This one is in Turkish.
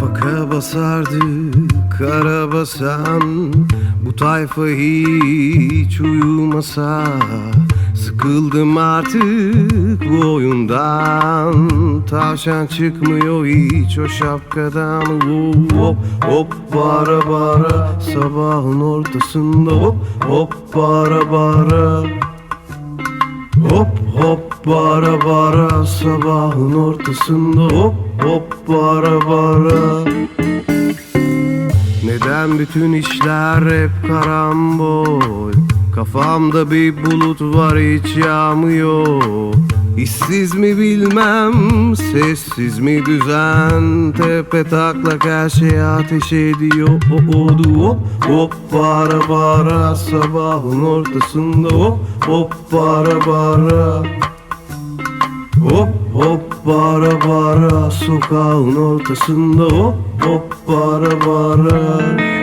Faka basardık arabasan Bu tayfa hiç uyumasa. Sıkıldım artık bu oyundan. Tavşan çıkmıyor hiç o şapkadan. Hop hop hop bara bara. Sabahın ortasında hop hop bara bara. Hop hop bara bara. Sabahın ortasında hop hop bara bara. Neden bütün işler hep karambol Kafamda bir bulut var hiç yağmıyor. İşsiz mi bilmem Sessiz mi düzen? Tepe taklak her şey ateş ediyor. O oldu hop hop bara bara Sabahın ortasında hop hop bara bara. Hop hop bara bara Sokağın ortasında hop hop bara bara